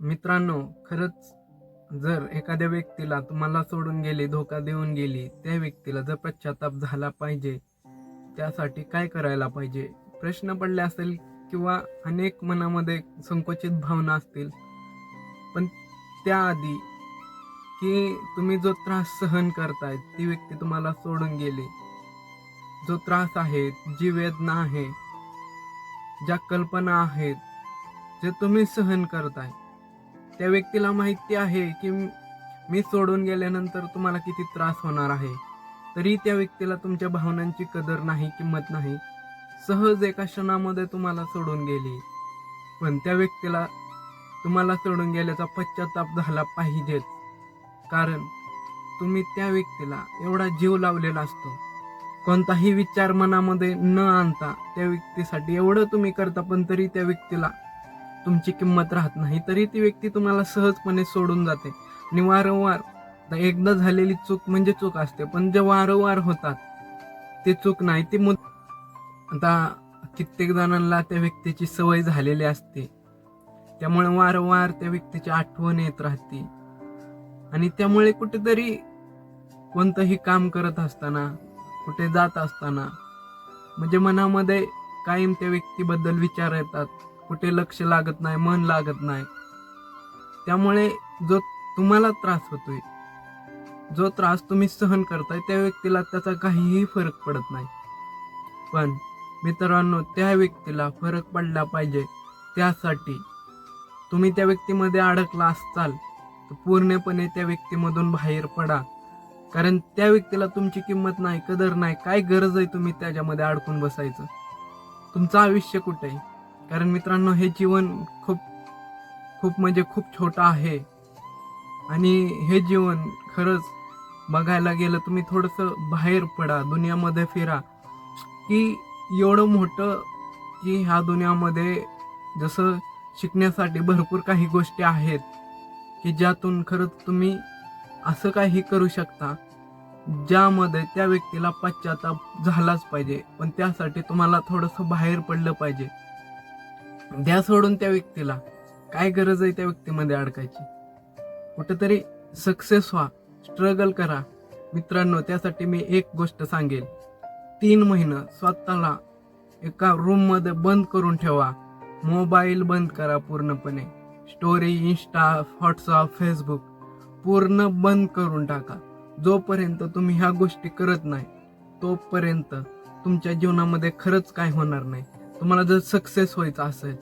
मित्रांनो खरंच जर एखाद्या व्यक्तीला तुम्हाला सोडून गेली धोका देऊन गेली त्या व्यक्तीला जर पश्चाताप झाला पाहिजे त्यासाठी काय करायला पाहिजे? प्रश्न पडले असेल किंवा अनेक मनामध्ये संकोचित भावना असतील पण त्याआधी की तुम्ही जो त्रास सहन करताय ती व्यक्ती तुम्हाला सोडून गेली. जो त्रास आहे जी वेदना आहे ज्या कल्पना आहेत जे तुम्ही सहन करताय त्या व्यक्तीला माहिती आहे की मी सोडून गेल्यानंतर तुम्हाला किती त्रास होणार आहे. तरी त्या व्यक्तीला तुमच्या भावनांची कदर नाही किंमत नाही. सहज एका क्षणामध्ये तुम्हाला सोडून गेली. पण त्या व्यक्तीला तुम्हाला सोडून गेल्याचा पश्चाताप झाला पाहिजेच. कारण तुम्ही त्या व्यक्तीला एवढा जीव लावलेला असतो. कोणताही विचार मनामध्ये न आणता त्या व्यक्तीसाठी एवढं तुम्ही करता पण तरी त्या व्यक्तीला तुमची किंमत राहत नाही तरी ती व्यक्ती तुम्हाला सहजपणे सोडून जाते. आणि वारंवार एकदा झालेली चूक म्हणजे चूक असते पण जे वारंवार होतात ते चूक नाही ती मुद आता कित्येक जणांना त्या व्यक्तीची सवय झालेली असते. त्यामुळे वारंवार त्या व्यक्तीची आठवण येत राहते. आणि त्यामुळे कुठेतरी कोणतंही काम करत असताना कुठे जात असताना म्हणजे मनामध्ये कायम त्या व्यक्तीबद्दल विचार येतात. कुठे लक्ष लागत नाही मन लागत नाही. त्यामुळे जो तुम्हाला त्रास होतोय जो त्रास तुम्ही सहन करताय त्या व्यक्तीला त्याचा काहीही फरक पडत नाही. पण मित्रांनो त्या व्यक्तीला फरक पडला पाहिजे. त्यासाठी तुम्ही त्या व्यक्तीमध्ये अडकला असाल तर पूर्णपणे त्या व्यक्तीमधून बाहेर पडा. कारण त्या व्यक्तीला तुमची किंमत नाही कदर नाही काय गरज आहे तुम्ही त्याच्यामध्ये अडकून बसायचं? तुमचं आयुष्य कुठे आहे? कारण मित्रांनो हे जीवन खूप खूप म्हणजे खूप छोटं आहे. आणि हे जीवन खरंच बघायला गेलं तुम्ही थोडंसं बाहेर पडा दुनियामध्ये फिरा. की एवढं मोठं की ह्या दुनियामध्ये जसं शिकण्यासाठी भरपूर काही गोष्टी आहेत की ज्यातून खरंच तुम्ही असं काही करू शकता ज्यामध्ये त्या व्यक्तीला पश्चाताप झालाच पाहिजे. पण त्यासाठी तुम्हाला थोडंसं बाहेर पडलं पाहिजे. द्या सोडून त्या व्यक्तीला. काय गरज आहे त्या व्यक्तीमध्ये अडकायची? कुठंतरी सक्सेस व्हा स्ट्रगल करा. मित्रांनो त्यासाठी मी एक गोष्ट सांगेल. तीन महिनं स्वतःला एका रूममध्ये बंद करून ठेवा. मोबाईल बंद करा पूर्णपणे. स्टोरी इंस्टा व्हॉट्सअप फेसबुक पूर्ण बंद करून टाका. जोपर्यंत तुम्ही ह्या गोष्टी करत नाही तोपर्यंत तुमच्या जीवनामध्ये खरंच काय होणार नाही. तुम्हाला जर सक्सेस व्हायचं असेल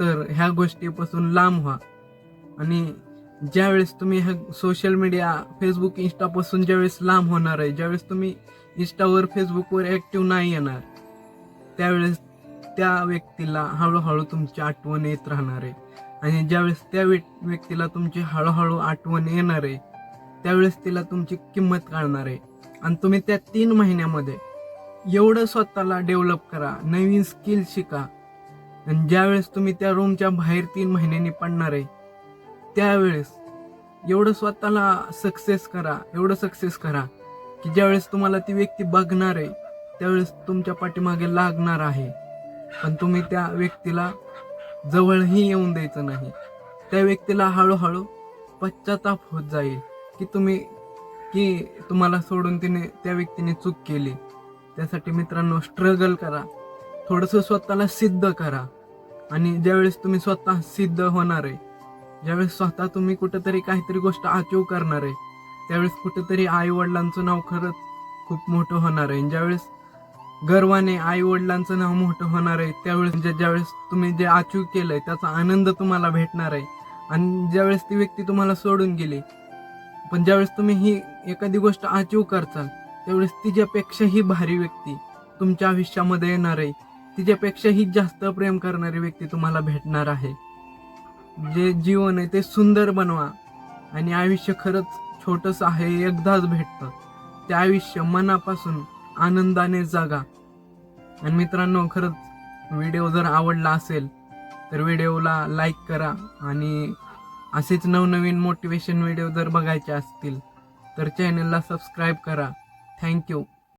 तर ह्या गोष्टीपासून लांब व्हा. आणि ज्यावेळेस तुम्ही ह्या सोशल मीडिया फेसबुक इंस्टापासून ज्यावेळेस लांब होणार आहे ज्यावेळेस तुम्ही इंस्टावर फेसबुकवर ॲक्टिव्ह नाही येणार त्यावेळेस त्या व्यक्तीला हळूहळू तुमची आठवण येत राहणार आहे. आणि ज्यावेळेस त्या व्यक्तीला तुमची हळूहळू आठवण येणार आहे त्यावेळेस तिला तुमची किंमत कळणार आहे. आणि तुम्ही त्या तीन महिन्यामध्ये एवढं स्वतःला डेव्हलप करा नवीन स्किल शिका. आणि ज्यावेळेस तुम्ही त्या रूमच्या बाहेर तीन महिन्यांनी पडणार आहे त्यावेळेस एवढं स्वतःला सक्सेस करा एवढं सक्सेस करा की ज्यावेळेस तुम्हाला ती व्यक्ती बघणार आहे त्यावेळेस तुमच्या पाठीमागे लागणार आहे. पण तुम्ही त्या व्यक्तीला जवळही येऊन द्यायचं नाही. त्या व्यक्तीला हळूहळू पश्चाताप होत जाईल की तुम्ही की तुम्हाला सोडून तिने त्या व्यक्तीने चूक केली. त्यासाठी मित्रांनो स्ट्रगल करा. थोडंसं स्वतःला सिद्ध करा. आणि ज्यावेळेस तुम्ही स्वतः सिद्ध होणार आहे ज्यावेळेस स्वतः तुम्ही कुठंतरी काहीतरी गोष्ट अचीव करणार आहे त्यावेळेस कुठंतरी आई वडिलांचं नाव खरंच खूप मोठं होणार आहे. ज्यावेळेस गर्वाने आई वडिलांचं नाव मोठं होणार आहे त्यावेळेस म्हणजे ज्यावेळेस तुम्ही जे अचीव केलंय त्याचा आनंद तुम्हाला भेटणार आहे. आणि ज्यावेळेस ती व्यक्ती तुम्हाला सोडून गेली पण ज्यावेळेस तुम्ही ही एखादी गोष्ट अचीव करचाल त्यावेळेस तिच्यापेक्षाही भारी व्यक्ती तुमच्या आयुष्यामध्ये येणार आहे तिच्यापेक्षाही जास्त प्रेम करणारी व्यक्ती तुम्हाला भेटणार आहे. जे जीवन आहे ते सुंदर बनवा आणि आयुष्य खरंच छोटंसं आहे एकदाच भेटतं. ते आयुष्य मनापासून आनंदाने जगा. आणि मित्रांनो खरंच व्हिडिओ जर आवडला असेल तर व्हिडिओला लाईक करा आणि असेच नवनवीन मोटिवेशन व्हिडिओ जर बघायचे असतील तर चॅनलला सबस्क्राईब करा. Thank you